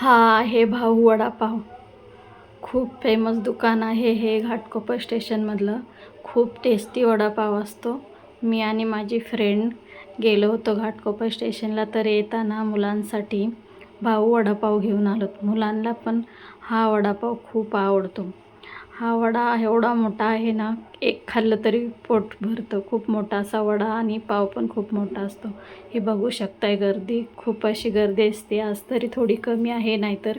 हा आहे भाऊ वडापाव. खूप फेमस दुकान आहे हे घाटकोपर स्टेशनमधलं खूप टेस्टी वडापाव असतो. मी आणि माझी फ्रेंड गेलो होतो घाटकोपर स्टेशनला तर येताना मुलांसाठी भाऊ वडापाव घेऊन आलो. मुलांना पण हा वडापाव खूप आवडतो. हा वडा एवढा मोठा आहे ना एक खाल्लं तरी पोट भरतं. खूप मोठा असा वडा आणि पाव पण खूप मोठा असतो. हे बघू शकताय गर्दी. खूप अशी गर्दी असते. आज तरी थोडी कमी आहे नाहीतर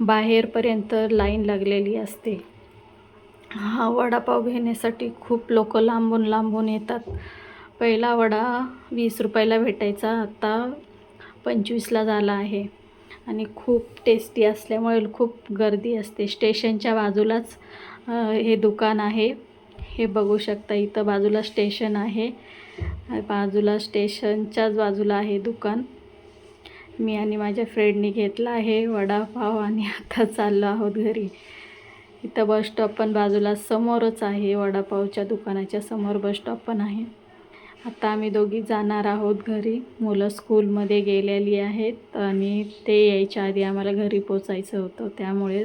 बाहेरपर्यंत लाईन लागलेली असते. हा वडापाव घेण्यासाठी खूप लोक लांबून लांबून येतात. पहिला वडा वीस रुपयाला भेटायचा आता पंचवीसला झाला आहे. आणि खूप टेस्टी असल्यामुळे खूप गर्दी असते. स्टेशनच्या बाजूलाच हे दुकान आहे. हे बघू शकता इथं बाजूला स्टेशन आहे. बाजूला स्टेशनच्याच बाजूला आहे दुकान. मी आणि माझ्या फ्रेंडनी घेतला आहे वडापाव आणि आता चाललो आहोत घरी. इथं बस स्टॉप पण बाजूला समोरच आहे वडापावच्या दुकानाच्या समोर बस स्टॉप पण आहे. आता आम्ही दोघी जाणार आहोत घरी. मुलं स्कूलमध्ये गेलेली आहेत आणि ते यायच्या आधी आम्हाला घरी पोचायचं होतं. त्यामुळे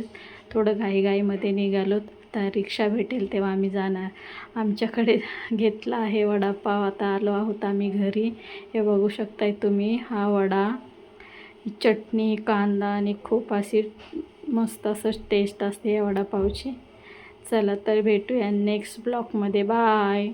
थोडं घाईघाईमध्ये निघालो. आता रिक्षा भेटेल तेव्हा आम्ही जाणार. आमच्याकडे घेतला आहे वडापाव. आता आलो आहोत आम्ही घरी. हे बघू शकताय तुम्ही हा वडा चटणी कांदा आणि खूप अशी मस्त असं टेस्ट असते या वडापावची. चला तर भेटूया नेक्स्ट ब्लॉकमध्ये बाय